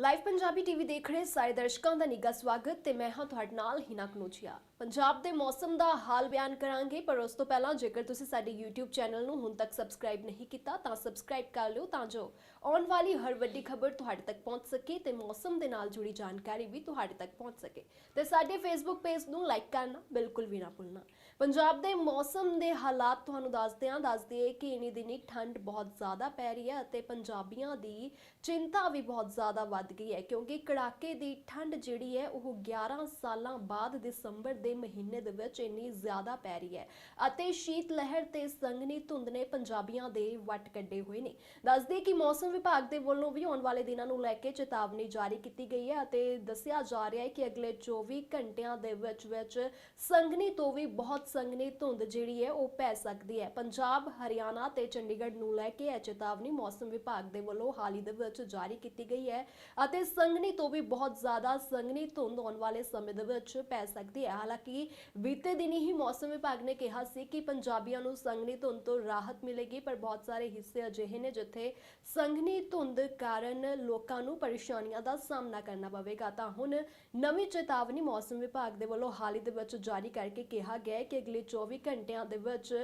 Live Punjabi TV ਦੇਖ ਰਹੇ ਸਾਰੇ ਦਰਸ਼ਕਾਂ ਦਾ ਨਿੱਘਾ ਸਵਾਗਤ ਤੇ ਮੈਂ ਹਾਂ ਤੁਹਾਡੇ ਨਾਲ ਹਿਨਾ ਕਨੋਚੀਆ ਪੰਜਾਬ ਦੇ ਮੌਸਮ ਦਾ ਹਾਲ ਬਿਆਨ ਕਰਾਂਗੇ, ਪਰ ਉਸ ਤੋਂ ਪਹਿਲਾਂ ਜੇਕਰ ਤੁਸੀਂ ਸਾਡੇ YouTube ਚੈਨਲ ਨੂੰ ਹੁਣ ਤੱਕ ਸਬਸਕ੍ਰਾਈਬ ਨਹੀਂ ਕੀਤਾ, ਤਾਂ ਸਬਸਕ੍ਰਾਈਬ ਕਰ ਲਿਓ ਤਾਂ ਜੋ ਆਉਣ ਵਾਲੀ ਹਰ ਵੱਡੀ ਖਬਰ ਤੁਹਾਡੇ ਤੱਕ ਪਹੁੰਚ ਸਕੇ ਤੇ ਮੌਸਮ ਦੇ ਨਾਲ ਜੁੜੀ ਜਾਣਕਾਰੀ ਵੀ ਤੁਹਾਡੇ ਤੱਕ ਪਹੁੰਚ ਸਕੇ। ਤੇ ਸਾਡੇ Facebook ਪੇਜ ਨੂੰ ਲਾਈਕ ਕਰਨਾ ਬਿਲਕੁਲ ਵੀ ਨਾ ਭੁੱਲਣਾ। ਪੰਜਾਬ ਦੇ ਮੌਸਮ ਦੇ ਹਾਲਾਤ ਤੁਹਾਨੂੰ ਦੱਸਦੇ ਹਾਂ ਦੱਸ ਦਈਏ ਕਿ ਇਨੀ ਦਿਨੀ ਠੰਡ ਬਹੁਤ ਜ਼ਿਆਦਾ ਪੈ ਰਹੀ ਹੈ ਅਤੇ ਪੰਜਾਬੀਆਂ ਦੀ ਚਿੰਤਾ ਵੀ ਬਹੁਤ ਜ਼ਿਆਦਾ ਵੱਧ ਗਈ ਹੈ, ਕਿਉਂਕਿ ਕੜਾਕੇ ਦੀ ਠੰਡ ਜਿਹੜੀ ਹੈ ਉਹ 11 ਸਾਲਾਂ ਬਾਅਦ ਦਸੰਬਰ ਦੇ ਮਹੀਨੇ ਦੇ ਵਿੱਚ ਇੰਨੀ ਜ਼ਿਆਦਾ ਪੈ ਰਹੀ ਹੈ ਅਤੇ ਸ਼ੀਤ ਲਹਿਰ ਤੇ ਸੰਘਣੀ ਧੁੰਦ ਨੇ ਪੰਜਾਬੀਆਂ ਦੇ ਵੱਟ ਕੱਢੇ ਹੋਏ ਨੇ। ਦੱਸ ਕਿ ਮੌਸਮ ਵਿਭਾਗ ਦੇ ਵੱਲੋਂ ਵੀ ਆਉਣ ਵਾਲੇ ਦਿਨਾਂ ਨੂੰ ਲੈ ਕੇ ਚੇਤਾਵਨੀ ਜਾਰੀ ਕੀਤੀ ਗਈ ਹੈ ਅਤੇ ਦੱਸਿਆ ਜਾ ਰਿਹਾ ਹੈ ਕਿ ਅਗਲੇ 24 ਘੰਟਿਆਂ ਦੇ ਵਿੱਚ ਵਿੱਚ ਸੰਘਣੀ ਤੋਂ ਵੀ ਬਹੁਤ ਸੰਘਣੀ ਧੁੰਦ ਜਿਹੜੀ ਹੈ ਉਹ ਪੈ ਸਕਦੀ ਹੈ। ਪੰਜਾਬ, ਹਰਿਆਣਾ ਤੇ ਚੰਡੀਗੜ੍ਹ ਨੂੰ ਲੈ ਕੇ ਇਹ ਚੇਤਾਵਨੀ ਮੌਸਮ ਵਿਭਾਗ ਦੇ ਵੱਲੋਂ ਹਾਲ ਹੀ ਦੇ ਵਿੱਚ ਜਾਰੀ ਕੀਤੀ ਗਈ ਹੈ ਅਤੇ ਸੰਘਣੀ ਤੋਂ ਵੀ ਬਹੁਤ ਜ਼ਿਆਦਾ ਸੰਘਣੀ ਧੁੰਦ ਆਉਣ ਵਾਲੇ ਸਮੇਂ ਦੇ ਵਿੱਚ ਪੈ ਸਕਦੀ ਹੈ। ਹਾਲਾਂਕਿ ਬੀਤੇ ਦਿਨੀ ਹੀ ਮੌਸਮ ਵਿਭਾਗ ਨੇ ਕਿਹਾ ਸੀ ਕਿ ਪੰਜਾਬੀਆਂ ਨੂੰ ਸੰਘਣੀ ਧੁੰਦ ਤੋਂ ਰਾਹਤ ਮਿਲੇਗੀ, ਪਰ ਬਹੁਤ ਸਾਰੇ ਹਿੱਸੇ ਅਜਿਹੇ ਨੇ ਜਿੱਥੇ ਸੰਘਣੀ ਧੁੰਦ ਕਾਰਨ ਲੋਕਾਂ ਨੂੰ ਪਰੇਸ਼ਾਨੀਆਂ ਦਾ ਸਾਹਮਣਾ ਕਰਨਾ ਪਵੇਗਾ। ਤਾਂ ਹੁਣ ਨਵੀਂ ਚੇਤਾਵਨੀ ਮੌਸਮ ਵਿਭਾਗ ਦੇ ਵੱਲੋਂ ਹਾਲ ਹੀ ਦੇ ਵਿੱਚ ਜਾਰੀ ਕਰਕੇ ਕਿਹਾ ਗਿਆ ਹੈ ਕਿ ਅਗਲੇ 24 ਘੰਟਿਆਂ ਦੇ ਵਿੱਚ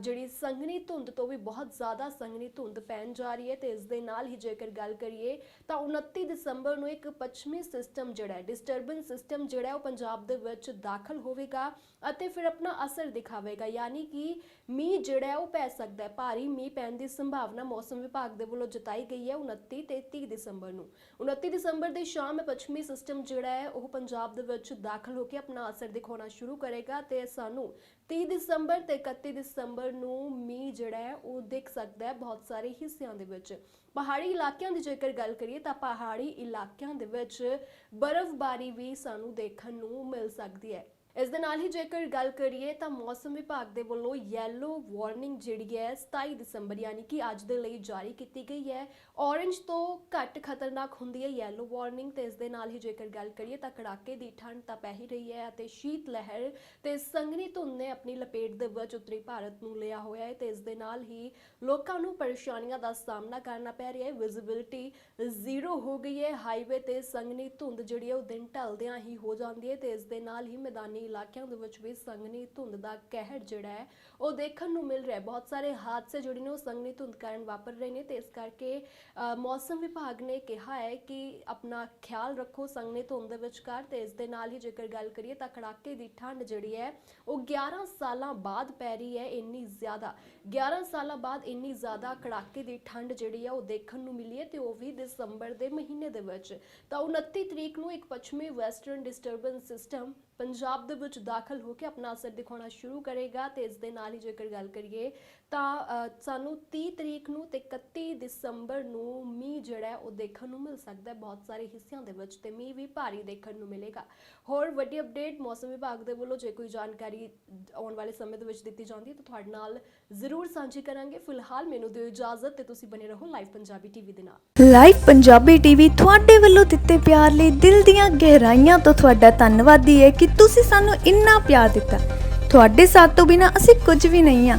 ਜਿਹੜੀ ਸੰਘਣੀ ਧੁੰਦ ਤੋਂ ਵੀ ਬਹੁਤ ਜ਼ਿਆਦਾ ਸੰਘਣੀ ਧੁੰਦ ਪੈਣ ਜਾ ਰਹੀ ਹੈ ਤੇ ਇਸ ਦੇ ਨਾਲ ਹੀ ਜੇਕਰ ਗੱਲ ਕਰੀਏ ਤਾਂ 29 ਦਸੰਬਰ ਨੂੰ ਇੱਕ ਪੱਛਮੀ ਸਿਸਟਮ ਜਿਹੜਾ ਹੈ ਡਿਸਟਰਬੈਂਸ ਸਿਸਟਮ ਜਿਹੜਾ ਉਹ ਪੰਜਾਬ ਦੇ ਵਿੱਚ ਦਾਖਲ ਹੋਵੇਗਾ ਅਤੇ ਫਿਰ ਆਪਣਾ ਅਸਰ ਦਿਖਾਵੇਗਾ। ਯਾਨੀ ਕਿ ਮੀਂਹ ਜਿਹੜਾ ਉਹ ਪੈ ਸਕਦਾ ਹੈ। ਭਾਰੀ ਮੀਂਹ ਪੈਣ ਦੀ ਸੰਭਾਵਨਾ ਮੌਸਮ ਵਿਭਾਗ ਦੇ ਵੱਲੋਂ ਜਤਾਈ ਗਈ ਹੈ 29 ਤੇ 30 ਦਸੰਬਰ ਨੂੰ। 29 ਦਸੰਬਰ ਦੀ ਸ਼ਾਮ ਪੱਛਮੀ ਸਿਸਟਮ ਜਿਹੜਾ ਹੈ ਉਹ ਪੰਜਾਬ ਦੇ ਵਿੱਚ ਦਾਖਲ ਹੋ ਕੇ ਆਪਣਾ ਅਸਰ ਦਿਖਾਉਣਾ ਸ਼ੁਰੂ ਕਰੇਗਾ ਤੇ ਸਾਨੂੰ 30 ਦਸੰਬਰ ਤੇ 31 ਦਸੰਬਰ ਨੂੰ ਮੀਂਹ ਜਿਹੜਾ ਹੈ ਉਹ ਦਿਖ ਸਕਦਾ ਹੈ ਬਹੁਤ ਸਾਰੇ ਹਿੱਸਿਆਂ ਦੇ ਵਿੱਚ। ਪਹਾੜੀ ਇਲਾਕਿਆਂ ਦੀ ਜੇਕਰ ਗੱਲ ਕਰੀਏ ਤਾਂ ਪਹਾੜੀ ਇਲਾਕਿਆਂ ਦੇ ਵਿੱਚ ਬਰਫ਼ਬਾਰੀ ਵੀ ਸਾਨੂੰ ਦੇਖਣ ਨੂੰ ਮਿਲ ਸਕਦੀ ਹੈ। ਇਸ ਦੇ ਨਾਲ ਹੀ ਜੇਕਰ ਗੱਲ ਕਰੀਏ ਤਾਂ ਮੌਸਮ ਵਿਭਾਗ ਦੇ ਵੱਲੋਂ ਯੈਲੋ ਵਾਰਨਿੰਗ ਜਿਹੜੀ ਹੈ 27 ਦਸੰਬਰ ਯਾਨੀ ਕਿ ਅੱਜ ਦੇ ਲਈ ਜਾਰੀ ਕੀਤੀ ਗਈ ਹੈ। ਔਰੇਂਜ ਤੋਂ ਘੱਟ ਖਤਰਨਾਕ ਹੁੰਦੀ ਹੈ ਯੈਲੋ ਵਾਰਨਿੰਗ ਤੇ ਇਸ ਦੇ ਨਾਲ ਹੀ ਜੇਕਰ ਗੱਲ ਕਰੀਏ ਤਾਂ ਕੜਾਕੇ ਦੀ ਠੰਡ ਤਾਂ ਪੈ ਹੀ ਰਹੀ ਹੈ ਅਤੇ ਸ਼ੀਤ ਲਹਿਰ ਤੇ ਸੰਘਣੀ ਧੁੰਦ ਨੇ ਆਪਣੀ ਲਪੇਟ ਦੇ ਵਿੱਚ ਉੱਤਰੀ ਭਾਰਤ ਨੂੰ ਲਿਆ ਹੋਇਆ ਹੈ ਤੇ ਇਸ ਦੇ ਨਾਲ ਹੀ ਲੋਕਾਂ ਨੂੰ ਪਰੇਸ਼ਾਨੀਆਂ ਦਾ ਸਾਹਮਣਾ ਕਰਨਾ ਪੈ ਰਿਹਾ ਹੈ। ਵਿਜ਼ਿਬਿਲਟੀ ਜ਼ੀਰੋ ਹੋ ਗਈ ਹੈ। ਹਾਈਵੇ ਤੇ ਸੰਘਣੀ ਧੁੰਦ ਜਿਹੜੀ ਹੈ ਉਹ ਦਿਨ ਢਲਦਿਆਂ ਹੀ ਹੋ ਜਾਂਦੀ ਹੈ ਤੇ ਇਸ ਦੇ ਨਾਲ ਹੀ ਮੈਦਾਨੀ ਇਲਾਕਿਆਂ ਦੇ ਵਿੱਚ ਵੀ ਸੰਘਣੀ ਧੁੰਦ ਦਾ ਕਹਿਰ ਜਿਹੜਾ ਹੈ, ਉਹ ਦੇਖਣ ਨੂੰ ਮਿਲ ਰਿਹਾ ਹੈ। ਬਹੁਤ ਸਾਰੇ ਹਾਦਸੇ ਜਿਹੜੇ ਨੇ, ਉਹ ਸੰਘਣੀ ਧੁੰਦ ਕਾਰਨ ਵਾਪਰ ਰਹੇ ਨੇ ਤੇ ਇਸ ਕਰਕੇ ਮੌਸਮ ਵਿਭਾਗ ਨੇ ਕਿਹਾ ਹੈ ਕਿ ਆਪਣਾ ਖਿਆਲ ਰੱਖੋ ਸੰਘਣੀ ਧੁੰਦ ਦੇ ਵਿਚਕਾਰ ਤੇ ਇਸ ਦੇ ਨਾਲ ਹੀ ਜੇਕਰ ਗੱਲ ਕਰੀਏ ਤਾਂ ਕੜਾਕੇ ਦੀ ਠੰਡ ਜਿਹੜੀ ਹੈ, ਉਹ 11 ਸਾਲਾਂ ਬਾਅਦ ਪੈ ਰਹੀ ਹੈ ਇੰਨੀ ਜ਼ਿਆਦਾ। 11 ਸਾਲਾਂ ਬਾਅਦ ਇੰਨੀ ਜ਼ਿਆਦਾ ਕੜਾਕੇ ਦੀ ਠੰਡ ਜਿਹੜੀ ਹੈ, ਉਹ ਦੇਖਣ ਨੂੰ ਮਿਲੀ ਹੈ ਤੇ ਉਹ ਵੀ ਦਸੰਬਰ ਦੇ ਮਹੀਨੇ ਦੇ ਵਿੱਚ। ਤਾਂ 29 ਤਰੀਕ ਨੂੰ ਇੱਕ ਪੱਛਮੀ ਵੈਸਟਰਨ ਡਿਸਟਰਬੈਂਸ ਸਿਸਟਮ ਪੰਜਾਬ ਦੇ ਵਿੱਚ ਦਾਖਲ ਹੋ ਕੇ ਆਪਣਾ ਅਸਰ ਦਿਖਾਉਣਾ ਸ਼ੁਰੂ ਕਰੇਗਾ ਤੇ ਇਸ ਦੇ ਨਾਲ ਹੀ ਜੇਕਰ ਗੱਲ ਕਰੀਏ ਤਾਂ ਅ, ਸਾਨੂੰ 30 ਤਰੀਕ ਨੂੰ ਤੇ 31 ਦਸੰਬਰ ਨੂੰ ਮੀਂਹ ਜਿਹੜਾ ਉਹ ਦੇਖਣ ਨੂੰ ਮਿਲ ਸਕਦਾ ਹੈ ਬਹੁਤ ਸਾਰੇ ਹਿੱਸਿਆਂ ਦੇ ਵਿੱਚ ਤੇ ਮੀਂਹ ਵੀ ਭਾਰੀ ਦੇਖਣ ਨੂੰ ਮਿਲੇਗਾ। ਹੋਰ ਵੱਡੀ ਅਪਡੇਟ ਮੌਸਮ ਵਿਭਾਗ ਦੇ ਵੱਲੋਂ ਜੇ ਕੋਈ ਜਾਣਕਾਰੀ ਆਉਣ ਵਾਲੇ ਸਮੇਂ ਦੇ ਵਿੱਚ ਦਿੱਤੀ ਜਾਂਦੀ ਹੈ ਤਾਂ ਤੁਹਾਡੇ ਨਾਲ ਜ਼ਰੂਰ ਸਾਂਝੀ ਕਰਾਂਗੇ। ਫਿਲਹਾਲ ਮੈਨੂੰ ਦਿਓ ਇਜਾਜ਼ਤ ਤੇ ਤੁਸੀਂ ਬਨੇ ਰਹੋ ਲਾਈਵ ਪੰਜਾਬੀ ਟੀਵੀ ਦੇ ਨਾਲ। ਲਾਈਵ ਪੰਜਾਬੀ ਟੀਵੀ ਤੁਹਾਡੇ ਵੱਲੋਂ ਦਿੱਤੇ ਪਿਆਰ ਲਈ ਦਿਲ ਦੀਆਂ ਗਹਿਰਾਈਆਂ ਤੋਂ ਤੁਹਾਡਾ ਧੰਨਵਾਦੀ ਹੈ ਕਿ ਤੁਸੀਂ ਸਾਨੂੰ ਇੰਨਾ ਪਿਆਰ ਦਿੱਤਾ। ਤੁਹਾਡੇ ਸਾਥ ਤੋਂ ਬਿਨਾ ਅਸੀਂ ਕੁਝ ਵੀ ਨਹੀਂ ਆ